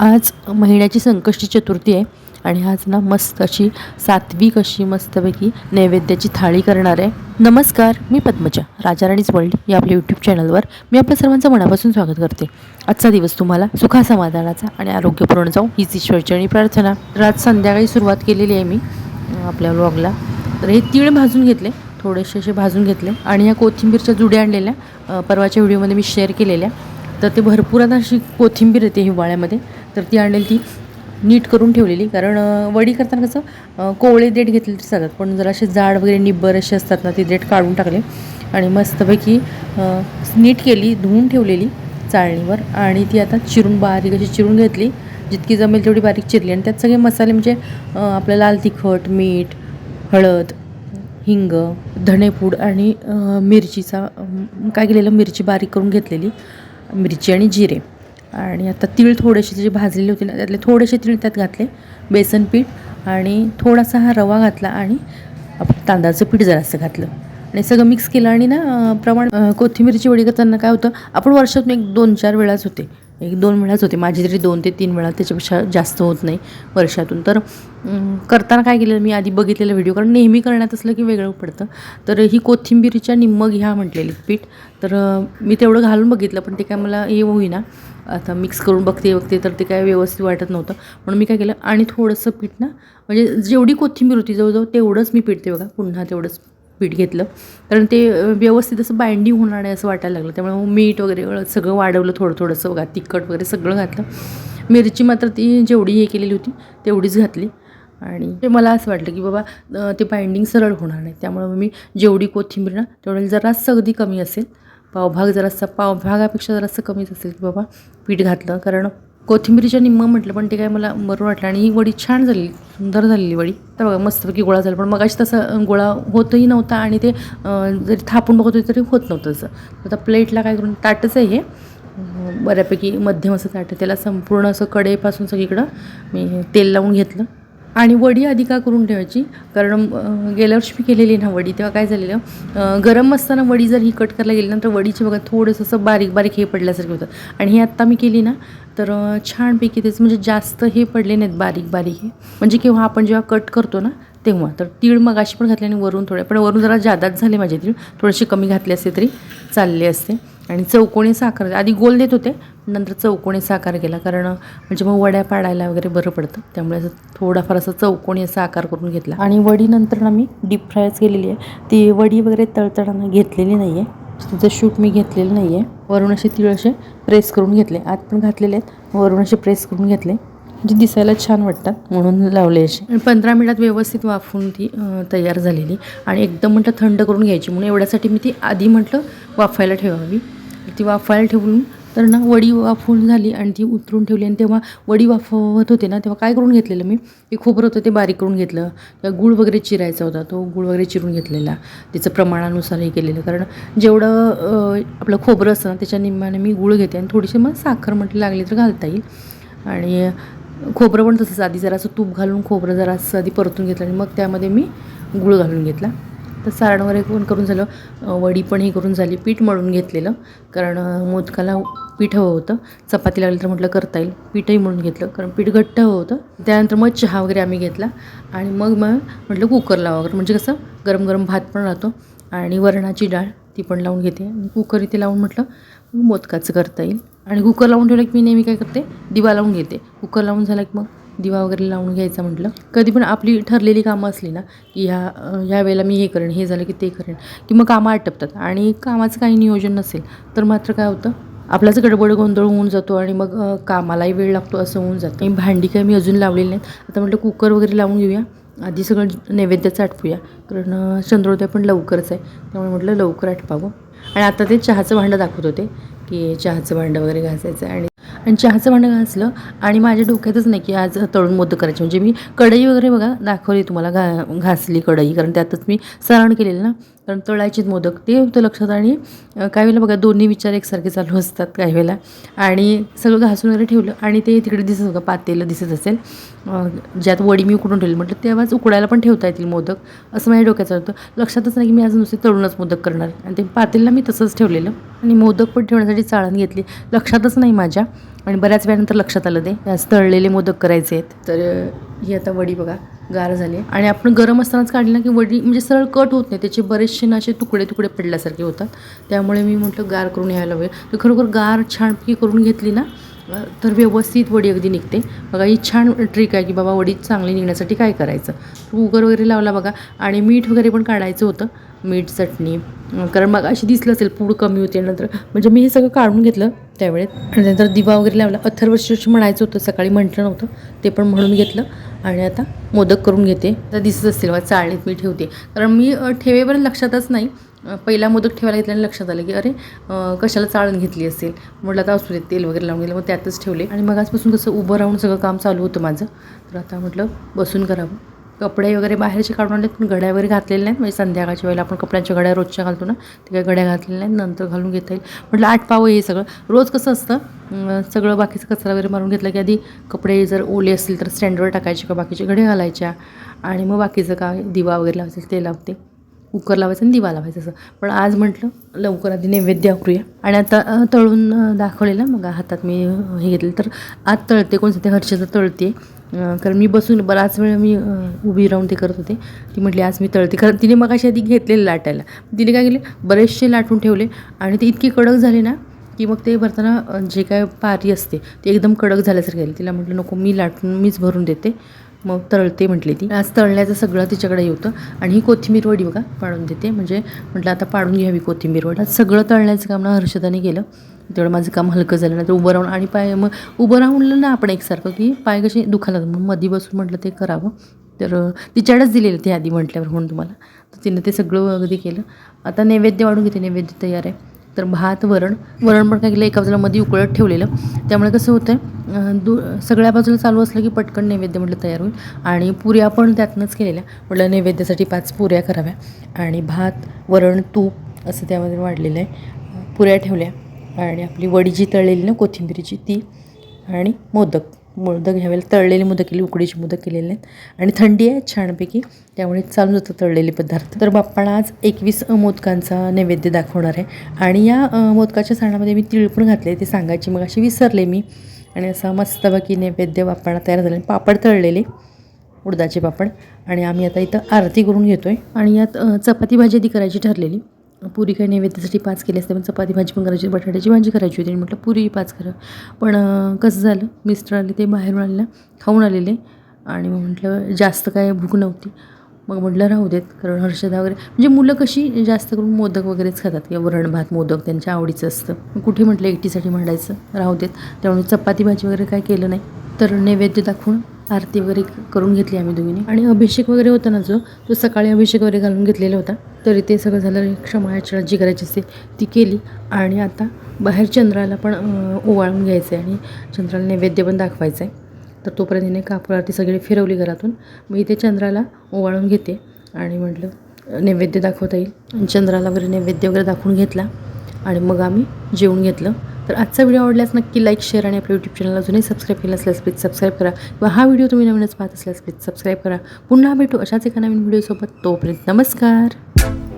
आज महिन्याची संकष्टी चतुर्थी आहे आणि आज ना मस्त अशी सात्विक अशी मस्तपैकी नैवेद्याची थाळी करणार आहे. नमस्कार मी पद्मजा राजाराणीच वर्ल्ड या आपल्या यूट्यूब चॅनलवर मी आपल्या सर्वांचं मनापासून स्वागत करते. आजचा दिवस तुम्हाला सुखासमाधानाचा आणि आरोग्यपूर्ण जाऊ हीच ईश्वरचरणी प्रार्थना. रात संध्याकाळी सुरुवात केलेली आहे मी आपल्या व्लॉगला तर हे तीळ भाजून घेतले थोडेसे असे भाजून घेतले आणि ह्या कोथिंबीरच्या जुड्या आणलेल्या परवाच्या व्हिडिओमध्ये मी शेअर केलेल्या. तर ते भरपूर आता अशी कोथिंबीर येते हिवाळ्यामध्ये. तर ती आणलेली ती नीट करून ठेवलेली. कारण वडी करताना कसं कोवळे देठ घेतले तरी चालतात. पण जरा असे जाड वगैरे निब्बर असे असतात ना ते देठ काढून टाकले आणि मस्तपैकी नीट केली धुवून ठेवलेली चाळणीवर आणि ती आता चिरून बारीक अशी चिरून घेतली. जितकी जमेल तेवढी बारीक चिरली आणि त्यात सगळे मसाले म्हणजे आपलं लाल तिखट मीठ हळद हिंग धणेपूड आणि मिरचीचा काय केलेलं मिरची बारीक करून घेतलेली. मिरची आणि जिरे. आणि आता तीळ थोडेसे जे भाजलेले होते ना त्यातले थोडेसे तीळ त्यात घातले बेसन पीठ आणि थोडासा हा रवा घातला आणि तांदळाचं पीठ जरासं घातलं. आणि सगळं मिक्स केलं आणि ना प्रमाण कोथिंबीरची वडी करताना काय होतं आपण वर्षातून एक दोन चार वेळाच होते. एक दोन वेळाच होते. माझी तरी दोन ते तीन वेळा त्याच्यापेक्षा जास्त होत नाही वर्षातून. तर करताना काय केलं मी आधी बघितलेलं व्हिडिओ कारण नेहमी करण्यात असलं की वेगळं पडतं. तर ही कोथिंबीरीच्या निम्मग ह्या म्हटलेली पीठ. तर मी तेवढं घालून बघितलं पण ते काय मला हे होईना. आता मिक्स करून बघते बघते तर ते काय व्यवस्थित वाटत नव्हतं. म्हणून मी काय केलं आणि थोडंसं पीठ ना म्हणजे जेवढी कोथिंबीर होती जवळजवळ तेवढंच मी पीठ ते बघा पुन्हा तेवढंच पीठ घेतलं. कारण ते व्यवस्थित असं बाइंडिंग होणार नाही असं वाटायला लागलं. त्यामुळे मीठ वगैरे सगळं वाढवलं थोडं थोडंसं बघा तिखट वगैरे सगळं घातलं. मिरची मात्र ती जेवढी हे केलेली होती तेवढीच घातली. आणि ते मला असं वाटलं की बाबा ते बाइंडिंग सरळ होणार नाही. त्यामुळं मी जेवढी कोथिंबीर ना तेवढं जरा अगदी कमी असेल पावभाग जरासा पावभागापेक्षा जरासं कमीच असेल की बाबा पीठ घातलं. कारण कोथिंबीरीच्या निम्म म्हटलं पण ते काय मला बरं वाटलं. आणि ही वडी छान झाली सुंदर झालेली वडी. तर बघा मस्तपैकी गोळा झाला. पण मगाशी तसं गोळा होतही नव्हता आणि ते जरी थापून बघत होते तरी होत नव्हतं तसं आता प्लेटला काय करून ताटच आहे हे. बऱ्यापैकी मध्यम असं ताट आहे. त्याला संपूर्ण असं कडेपासून सगळीकडं मी तेल लावून घेतलं. आणि वडी आधी का करून ठेवायची. कारण गेल्या वर्षी मी केलेली ना वडी तेव्हा काय झालेलं? गरम असताना वडी जर ही कट करायला गेली ना तर वडीचे बघा थोडंसं असं बारीक बारीक हे पडल्यासारखे होतं. आणि हे आत्ता मी केली ना तर छानपैकी त्याचं म्हणजे जास्त हे पडले नाहीत बारीक बारीक हे. म्हणजे केव्हा आपण जेव्हा कट करतो ना तेव्हा. तर तीळ मगाशी पण घातली आणि वरून थोडे पण वरून जरा जादाच झाले माझे तीळ. थोडेसे कमी घातले असते तरी चालले असते. आणि चौकोनी साखर आधी गोल देत होते नंतर चौकोनी साकार केला. कारण म्हणजे मग वड्या पाडायला वगैरे बरं पडतं. त्यामुळे असं थोडाफार असं चौकोनी असा आकार करून घेतला. आणि वडी नंतर ना मी डीप फ्रायच केलेली आहे. ती वडी वगैरे तळतळानं घेतलेली नाही आहे तिचं शूट मी घेतलेलं नाही आहे वरून असे तीळ असे प्रेस करून घेतले. आत पण घातलेले आहेत. वरून असे प्रेस करून घेतले. म्हणजे दिसायला छान वाटतात. म्हणून लावले असे. आणि पंधरा मिनिटात व्यवस्थित वाफवून ती तयार झालेली. आणि एकदम म्हटलं थंड करून घ्यायची. म्हणून एवढ्यासाठी मी ती आधी म्हटलं वाफायला ठेवावी. ती वाफायला ठेवून तर ना वडी वाफवून झाली आणि ती उतरून ठेवली. आणि तेव्हा वडी वाफवत होते ना तेव्हा काय करून घेतलेलं मी? ते खोबरं होतं ते बारीक करून घेतलं. किंवा गूळ वगैरे चिरायचा होता तो गूळ वगैरे चिरून घेतलेला. त्याचं प्रमाणानुसार हे केलेलं. कारण जेवढं आपलं खोबरं असतं ना त्याच्या निम्म्याने मी गूळ घेते आणि थोडीशी मग साखर म्हटलं लागली तर घालता येईल. आणि खोबरं पण तसंच आधी जरासं तूप घालून खोबरं जरासं आधी परतून घेतलं आणि मग त्यामध्ये मी गूळ घालून घेतला. तर सारण वगैरे पण करून झालं. वडी पण ही करून झाली. पीठ मळून घेतलेलं. कारण मोदकाला पीठ हवं होतं. चपाती लागली तर म्हटलं करता येईल. पीठही मळून घेतलं. कारण पीठ घट्ट हवं होतं. त्यानंतर मग चहा वगैरे आम्ही घेतला. आणि मग मग म्हटलं कुकर लावा वगैरे. म्हणजे कसं गरम गरम भात पण राहतो. आणि वरणाची डाळ ती पण लावून घेते. आणि कुकर इथे लावून म्हटलं मोदकाचं करता येईल. आणि कुकर लावून ठेवलं की मी नेहमी काय करते? दिवा लावून घेते. कुकर लावून झाला की मग दिवा वगैरे लावून घ्यायचा म्हटलं. कधी पण आपली ठरलेली कामं असली ना की ह्या ह्या वेळेला मी हे करेन हे झालं की ते करेन की मग कामं आटपतात. आणि कामाचं काही नियोजन नसेल तर मात्र काय होतं आपलाच गडबड गोंधळ होऊन जातो आणि मग कामालाही वेळ लागतो असं होऊन जातं. आणि भांडी काय मी अजून लावलेली नाहीत. आता म्हटलं कुकर वगैरे लावून घेऊया. आधी सगळं नैवेद्याचं आटपूया. कारण चंद्रोदय पण लवकरच आहे. त्यामुळे म्हटलं लवकर आटपावं. आणि आता ते चहाचं भांडं दाखवत होते की चहाचं भांडं वगैरे घासायचं आहे. आणि आणि चहाचं भांडं घासलं आणि माझ्या डोक्यातच नाही की आज तळून मोदक करायचे. म्हणजे मी कढई वगैरे बघा दाखवली तुम्हाला घा घासली कढई कारण त्यातच मी सरण केलेलं ना. कारण तळायचेच मोदक ते होतं लक्षात आणि काही वेळेला बघा दोन्ही विचार एकसारखे चालू असतात काही वेळेला. आणि सगळं घासून वगैरे ठेवलं आणि ते तिकडे दिसत बघा पातेलं दिसत असेल. ज्यात वडी मी उकडून ठेवली. म्हटलं तेव्हाच उकडायला पण ठेवता येतील मोदक असं माझ्या डोक्याचं होतं. लक्षातच नाही की मी आज नुसते तळूनच मोदक करणार. आणि ते पातेलला मी तसंच ठेवलेलं. आणि मोदक पण ठेवण्यासाठी चाळण घेतली. लक्षातच नाही माझ्या. आणि बऱ्याच वेळानंतर लक्षात आलं ते. आज तळलेले मोदक करायचे आहेत. तर ही आता वडी बघा गार झाली आणि आपण गरम असतानाच काढली ना की वडी म्हणजे सरळ कट होत नाही. त्याचे बरेचसे ना असे तुकडे तुकडे पडल्यासारखे होतात. त्यामुळे मी म्हटलं गार करून यायला हवे. तर खरोखर गार छानपैकी करून घेतली ना तर व्यवस्थित वडी अगदी निघते. बघा ही छान ट्रिक आहे की बाबा वडी चांगली निघण्यासाठी काय करायचं? कुकर वगैरे लावला बघा. आणि मीठ वगैरे पण काढायचं होतं. मीठ चटणी. कारण मग अशी दिसलं असेल पूड कमी होते नंतर. म्हणजे मी हे सगळं काढून घेतलं त्यावेळेत. आणि नंतर दिवा वगैरे लावला. अथर्वशीर्ष म्हणायचं होतं सकाळी म्हटलं नव्हतं. ते पण म्हणून घेतलं. आणि आता मोदक करून घेते. आता दिसत असतील बा चाळणीत मी ठेवते कारण मी ठेवेपर्यंत लक्षातच नाही. पहिला मोदक ठेवायला घेतल्याने लक्षात आलं की अरे कशाला चाळण घेतली असेल? म्हटलं आता असू दे तेल वगैरे लावून गेलं मग त्यातच ठेवले. आणि मग आजपासून कसं उभं राहून सगळं काम चालू होतं माझं. तर आता म्हटलं बसून करावं. कपडे वगैरे बाहेरचे काढून आणलेत पण घड्या वगैरे घातलेल्या नाहीत. म्हणजे संध्याकाळच्या वेळेला आपण कपड्यांच्या घड्या रोजच्या घालतो ना ते काही घड्या घातलेल्या नाहीत नंतर घालून घेता येईल. म्हटलं आठपावं हे सगळं. रोज कसं असतं सगळं बाकीचं कचरा वगैरे मारून घेतलं की आधी कपडे जर ओले असतील तर स्टँडवर टाकायचे का बाकीचे घडे घालायच्या? आणि मग बाकीचं काय दिवा वगैरे लावायचं ते लावते. कुकर लावायचं आणि दिवा लावायचं असं. पण आज म्हटलं लवकर आधी नैवेद्य करूया आणि आता तळून दाखवलेलं मग हातात मी हे घेतलं. तर आत तळते कोणतं ते हर्षचं तळते. कारण मी बसून बराच वेळ मी उभी राहून ते करत होते. ती म्हटली आज मी तळते. कारण तिने मग अशी आधी घेतलेलं लाटायला. तिने काय केले बरेचसे लाटून ठेवले. आणि ते इतके कडक झाले ना की मग ते भरताना जे काय पारी असते ते एकदम कडक झाल्यासारखं झाली तिला म्हटलं नको मी लाटून मीच भरून देते. मग तळते म्हटली ती. आज तळण्याचं सगळं तिच्याकडे होतं आणि ही कोथिंबीर वडी बघा पाडून देते. म्हणजे म्हटलं आता पाडून घ्यावी कोथिंबीर वडी. आज सगळं तळण्याचं काम ना हर्षदाने केलं. तेवढं माझं काम हलकं झालं नाही तर उभं राहून आणि पाय मग उभं राहून ना आपण एकसारखं की पाय कसे दुखायला लागतात. मग मधी बसून म्हटलं ते करावं. तर तिच्याकडेच दिलेलं ते आधी म्हटल्यावर म्हणून तुम्हाला. तर तिनं ते सगळं अगदी केलं. आता नैवेद्य वाढून घेते नैवेद्य तयार आहे. तर भात वरण वरण पण काय केलं एका बाजूला मध्ये उकळत ठेवलेलं. त्यामुळे कसं होतं आहे दु सगळ्या बाजूला चालू असलं की पटकन नैवेद्य म्हटलं तयार होईल. आणि पुऱ्या पण त्यातनंच केलेल्या. म्हटलं नैवेद्यासाठी पाच पुऱ्या कराव्या. आणि भात वरण तूप असं त्यामध्ये वाढलेलं आहे. पुऱ्या ठेवल्या. आणि आपली वडी जी तळलेली ना कोथिंबिरीची ती आणि मोदक. मोदक ह्यावेळेला तळलेले मोदक केली उकडीचे मोदक केलेले आहेत. आणि थंडी आहे छानपैकी. त्यामुळे चालून जातं तळलेले पदार्थ. तर बाप्पाला आज एकवीस मोदकांचा नैवेद्य दाखवणार आहे. आणि या मोदकाच्या सणामध्ये मी तिळ पण घातले. ते सांगायची मग अशी विसरले मी. आणि असा मस्तपैकी नैवेद्य बाप्पाला तयार झाले पापड तळलेले उडदाचे पापड. आणि आम्ही आता इथं आरती करून घेतो आहे आणि यात चपाती भाजी आधी करायची ठरलेली. पुरी काही नैवेद्यासाठी पाच केली असते पण चपाती भाजी पण करायची बटाट्याची भाजी करायची होती. आणि म्हटलं पुरी पाच करा. पण कसं झालं मिस्टर आले ते बाहेरून आलेलं खाऊन आलेले. आणि मग म्हटलं जास्त काय भूक नव्हती. मग म्हटलं राहू देत कारण हर्षदा वगैरे. म्हणजे मुलं कशी जास्त करून मोदक वगैरेच खातात किंवा वरण भात मोदक त्यांच्या आवडीचं असतं. कुठे म्हटलं एकटीसाठी म्हणायचं राहू देत. त्यामुळे चपाती भाजी वगैरे काय केलं नाही. तर नैवेद्य दाखवून आरती वगैरे करून घेतली आम्ही दोघींनी. आणि अभिषेक वगैरे होता ना जो तो सकाळी अभिषेक वगैरे घालून घेतलेला होता. तरी ते सगळं झालं क्षमा जी करायची असते ती केली. आणि आता बाहेर चंद्राला पण ओवाळून घ्यायचं आहे आणि चंद्राला नैवेद्य पण दाखवायचं आहे तर तोपर्यंत हिने कापूर आरती सगळी फिरवली घरातून. मग इथे चंद्राला ओवाळून घेते आणि म्हटलं नैवेद्य दाखवता येईल. चंद्राला वगैरे नैवेद्य वगैरे दाखवून घेतला. आणि मग आम्ही जेवून घेतलं. तर आजचा व्हिडिओ आवडल्यास नक्की लाईक शेअर आणि आपल्या यूट्यूब चॅनल अजूनही सबस्क्राईब केलं असल्यास प्लीज सबस्क्राईब करा. किंवा हा व्हिडिओ तुम्ही नवीनच पाहत असल्यास प्लीज सबस्क्राईब करा. पुन्हा भेटू अशाच एका नवीन व्हिडिओसोबत तोपर्यंत नमस्कार.